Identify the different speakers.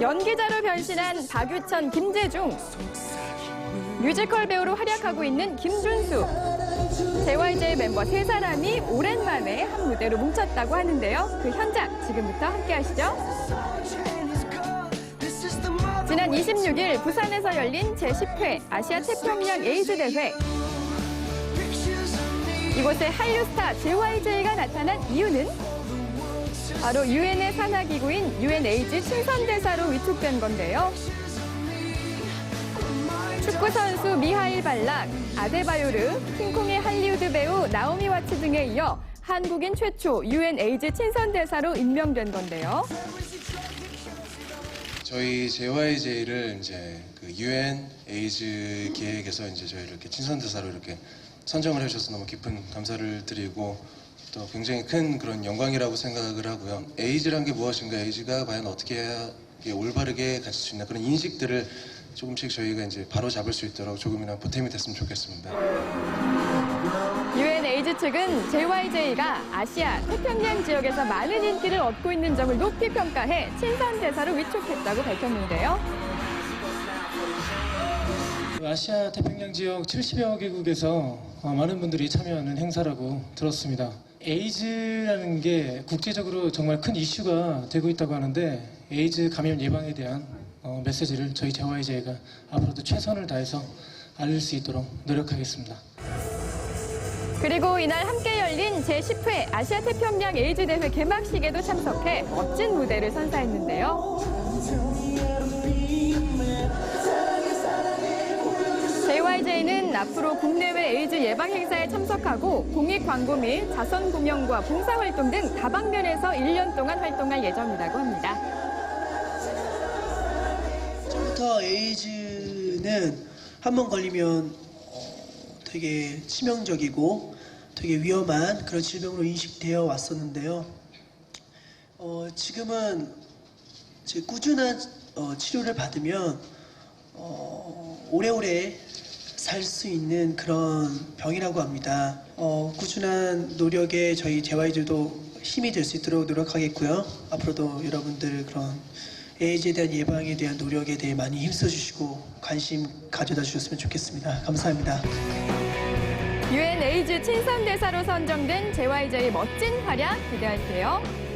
Speaker 1: 연기자로 변신한 박유천, 김재중, 뮤지컬 배우로 활약하고 있는 김준수, JYJ 멤버 세 사람이 오랜만에 한 무대로 뭉쳤다고 하는데요. 그 현장 지금부터 함께 하시죠. 지난 26일 부산에서 열린 제10회 아시아 태평양 에이즈 대회. 이곳에 한류 스타 JYJ가 나타난 이유는 바로 유엔의 산하기구인 에이즈 친선대사로 위촉된 건데요. 축구 선수 미하일 발락, 아데바요르, 킹콩의 할리우드 배우 나오미 와츠 등에 이어 한국인 최초 에이즈 친선대사로 임명된 건데요.
Speaker 2: 저희 JYJ를 이제 그 UN 에이즈 기획에서 이제 저희 이렇게 친선 대사로 이렇게 선정을 해주셔서 너무 깊은 감사를 드리고 또 굉장히 큰 그런 영광이라고 생각을 하고요. 에이즈란 게 무엇인가, 에이즈가 과연 어떻게 해야 올바르게 가질 수 있나 그런 인식들을 조금씩 저희가 이제 바로 잡을 수 있도록 조금이나 보탬이 됐으면 좋겠습니다.
Speaker 1: 유엔 에이즈 측은 JYJ가 아시아 태평양 지역에서 많은 인기를 얻고 있는 점을 높이 평가해 친선 대사로 위촉했다고 밝혔는데요.
Speaker 3: 아시아 태평양 지역 70여 개국에서 어, 많은 분들이 참여하는 행사라고 들었습니다. 에이즈라는 게 국제적으로 정말 큰 이슈가 되고 있다고 하는데 에이즈 감염 예방에 대한 어, 메시지를 저희 JYJ가 앞으로도 최선을 다해서 알릴 수 있도록 노력하겠습니다.
Speaker 1: 그리고 이날 함께 열린 제10회 아시아 태평양 에이즈 대회 개막식에도 참석해 멋진 무대를 선사했는데요. 앞으로 국내외 에이즈 예방 행사에 참석하고 공익 광고 및 자선 공연과 봉사 활동 등 다방면에서 1년 동안 활동할 예정이라고 합니다.
Speaker 4: 처음부터 에이즈는 한 번 걸리면 어, 되게 치명적이고 되게 위험한 그런 질병으로 인식되어 왔었는데요. 어, 지금은 꾸준한 어, 치료를 받으면 어, 오래오래 살 수 있는 그런 병이라고 합니다. 어, 꾸준한 노력에 저희 JYJ도 힘이 될 수 있도록 노력하겠고요. 앞으로도 여러분들 그런 에이즈에 대한 예방에 대한 노력에 대해 많이 힘써주시고 관심 가져다 주셨으면 좋겠습니다. 감사합니다.
Speaker 1: 유엔 에이즈 친선 대사로 선정된 JYJ의 멋진 활약 기대할게요.